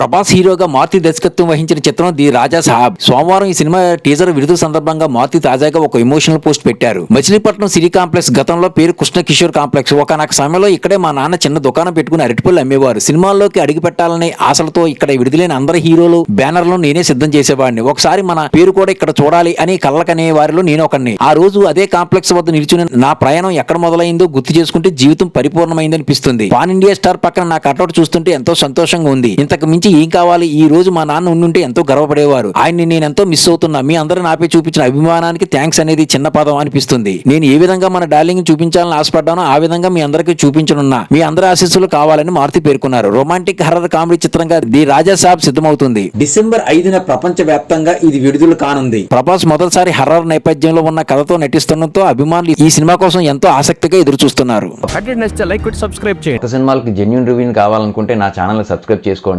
ప్రభాస్ హీరోగా మారుతి దర్శకత్వం వహించిన చిత్రం ది రాజా సాహబ్. సోమవారం ఈ సినిమా టీజర్ విడుదల సందర్భంగా మారుతి తాజాగా ఒక ఎమోషనల్ పోస్ట్ పెట్టారు. మచిలీపట్నం సిటీ కాంప్లెక్స్ గతంలో పేరు కృష్ణ కిషోర్ కాంప్లెక్స్. ఒకనొక సమయంలో ఇక్కడే మా నాన్న చిన్న దుకాణం పెట్టుకుని అరటిపళ్ళు అమ్మేవారు. సినిమాల్లోకి అడిగి పెట్టాలనే ఆశలతో ఇక్కడ విడుదలైన అందరి హీరోలు బ్యానర్లను నేనే సిద్ధం చేసేవాడిని. ఒకసారి మన పేరు కూడా ఇక్కడ చూడాలి అని కళ్ళకనే వారిలో నేను ఒకరిని ఆ రోజు అదే కాంప్లెక్స్ వద్ద నిల్చుని నా ప్రయాణం ఎక్కడ మొదలైందో గుర్తు చేసుకుంటే జీవితం పరిపూర్ణమైందనిపిస్తుంది. పాన్ ఇండియా స్టార్ పక్కన నా కటౌట్ చూస్తుంటే ఎంతో సంతోషంగా ఉంది. ఇంతకు మించి ఏం కావాలి? ఈ రోజు మా నాన్న ఉండుంటే ఎంతో గర్వపడేవారు. ఆయన్ని నేను ఎంతో మిస్ అవుతున్నా. మీ అందరూ నాపై చూపించిన అభిమానానికి థ్యాంక్స్ అనేది చిన్న పదం అనిపిస్తుంది. నేను ఏ విధంగా మన డార్లింగ్ చూపించాలని ఆశపడ్డానో ఆ విధంగా మీ అందరికీ చూపించనున్నా. మీ అందరి ఆశీస్సులు కావాలని మారుతి పేర్కొన్నారు. రొమాంటిక్ హర్రర్ కామెడీ చిత్రంగా ది రాజా సాబ్ సిద్ధమవుతుంది. డిసెంబర్ ఐదున ప్రపంచ వ్యాప్తంగా ఇది విడుదల కానుంది. ప్రభాస్ మొదటిసారి హర్రర్ నేపథ్యంలో ఉన్న కథతో నటిస్తుండటంతో అభిమానులు ఈ సినిమా కోసం ఎంతో ఆసక్తిగా ఎదురు చూస్తున్నారు సినిమాలకి జెన్యున్ రివ్యూని కావాలనుకుంటే నా ఛానల్ సబ్స్క్రైబ్ చేసుకోండి.